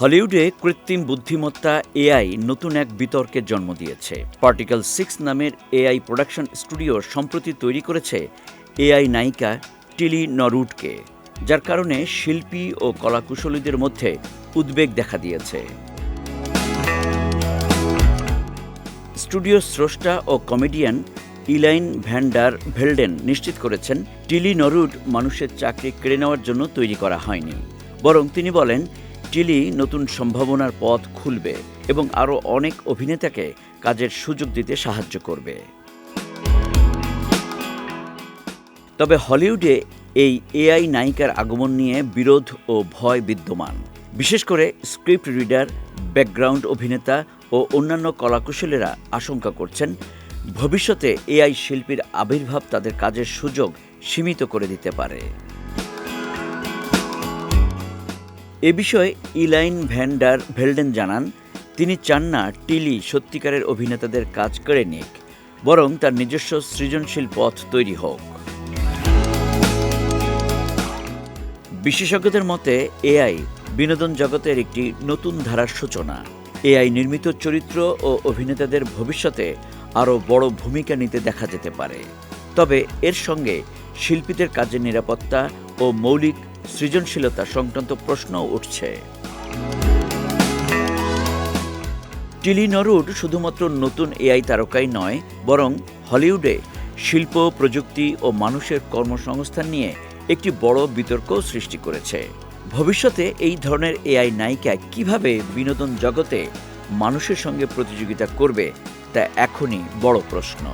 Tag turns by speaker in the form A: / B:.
A: হলিউডে কৃত্রিম বুদ্ধিমত্তা এআই নতুন এক বিতর্কের জন্ম দিয়েছে। পার্টিকেল সিক্স নামের এআই প্রোডাকশন স্টুডিও সম্প্রতি তৈরি করেছে এআই নায়িকা টিলি নরুডকে যার কারণে শিল্পী ও কলাকুশলীদের মধ্যে উদ্বেগ দেখা দিয়েছে। স্টুডিও স্রষ্টা ও comedian Eline Van der Velden নিশ্চিত করেছেন, টিলি নরুড মানুষের চাকরি কেড়ে নেওয়ার জন্য তৈরি করা হয়নি। বরং তিনি বলেন, টিলি নতুন সম্ভাবনার পথ খুলবে এবং আরও অনেক অভিনেতাকে কাজের সুযোগ দিতে সাহায্য করবে। তবে হলিউডে এই এআই নায়িকার আগমন নিয়ে বিরোধ ও ভয় বিদ্যমান। বিশেষ করে স্ক্রিপ্ট রিডার, ব্যাকগ্রাউন্ড অভিনেতা ও অন্যান্য কলাকুশলীরা আশঙ্কা করছেন, ভবিষ্যতে এআই শিল্পীর আবির্ভাব তাদের কাজের সুযোগ সীমিত করে দিতে পারে। এ বিষয়ে ইলাইন ভ্যান্ডার ভেলডেন জানান, তিনি চান না টিলি সত্যিকারের অভিনেতাদের কাজ করে নিক, বরং তার নিজস্ব সৃজনশীল পথ তৈরি হোক। বিশেষজ্ঞদের মতে, এআই বিনোদন জগতের একটি নতুন ধারার সূচনা। এআই নির্মিত চরিত্র ও অভিনেতাদের ভবিষ্যতে আরও বড় ভূমিকা নিতে দেখা যেতে পারে। তবে এর সঙ্গে শিল্পীদের কাজের নিরাপত্তা ও মৌলিক সৃজনশীলতা সংক্রান্ত প্রশ্ন উঠছে। টিলি নরুড শুধুমাত্র নতুন এআই তারকাই নয়, বরং হলিউডে শিল্প, প্রযুক্তি ও মানুষের কর্মসংস্থান নিয়ে একটি বড় বিতর্ক সৃষ্টি করেছে। ভবিষ্যতে এই ধরনের এআই নায়িকা কীভাবে বিনোদন জগতে মানুষের সঙ্গে প্রতিযোগিতা করবে, তা এখনই বড় প্রশ্ন।